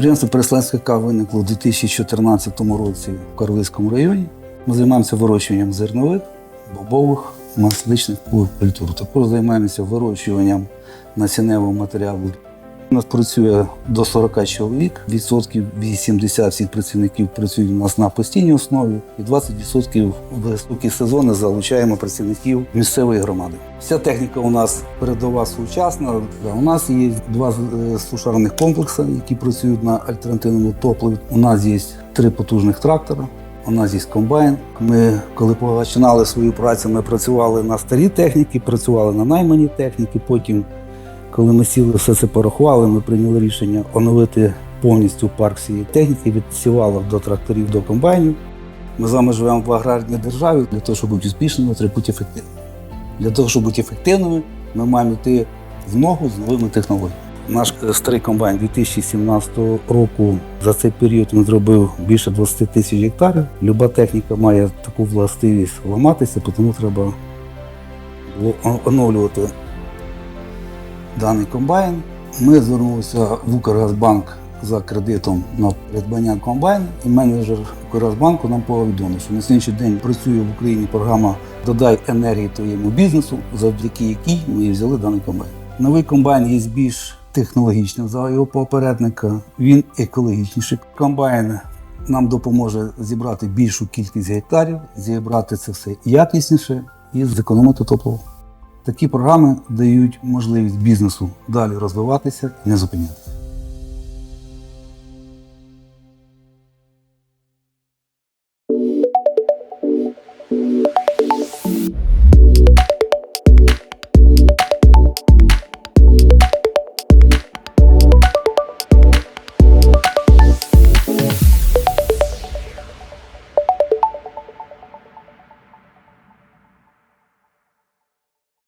Підприємство Переславська кава виникло у 2014 році в Карлицькому районі. Ми займаємося вирощуванням зернових, бобових, масличних культур. Також займаємося вирощуванням насінневого матеріалу. У нас працює до 40 чоловік, відсотків 80 всіх працівників працюють у нас на постійній основі, і 20% в високі сезони залучаємо працівників місцевої громади. Вся техніка у нас передова сучасна. У нас є два е, сушарних комплекси, які працюють на альтернативному топливі. У нас є три потужних трактора. У нас є комбайн. Ми, коли починали свою працю, ми працювали на старій техніці, працювали на найманій техніці. Потім коли ми сіли, все це порахували, ми прийняли рішення оновити повністю парк цієї техніки від сівалок до тракторів до комбайнів. Ми з вами живемо в аграрній державі. Для того, щоб бути успішними, треба бути ефективними. Для того, щоб бути ефективними, ми маємо йти в ногу з новими технологіями. Наш е, старий комбайн 2017 року за цей період він зробив більше 20 тисяч гектарів. Люба техніка має таку властивість ламатися, тому треба оновлювати даний комбайн. Ми звернулися в Укргазбанк за кредитом на придбання комбайну, і менеджер Укргазбанку нам повідомив, що на сьогоднішній день працює в Україні програма Додай енергії твоєму бізнесу, завдяки якій ми взяли даний комбайн. Новий комбайн є більш технологічним за його попередника. Він екологічніший. Комбайн нам допоможе зібрати більшу кількість гектарів, зібрати це все якісніше і зекономити топливо. Такі програми дають можливість бізнесу далі розвиватися і не зупинятися.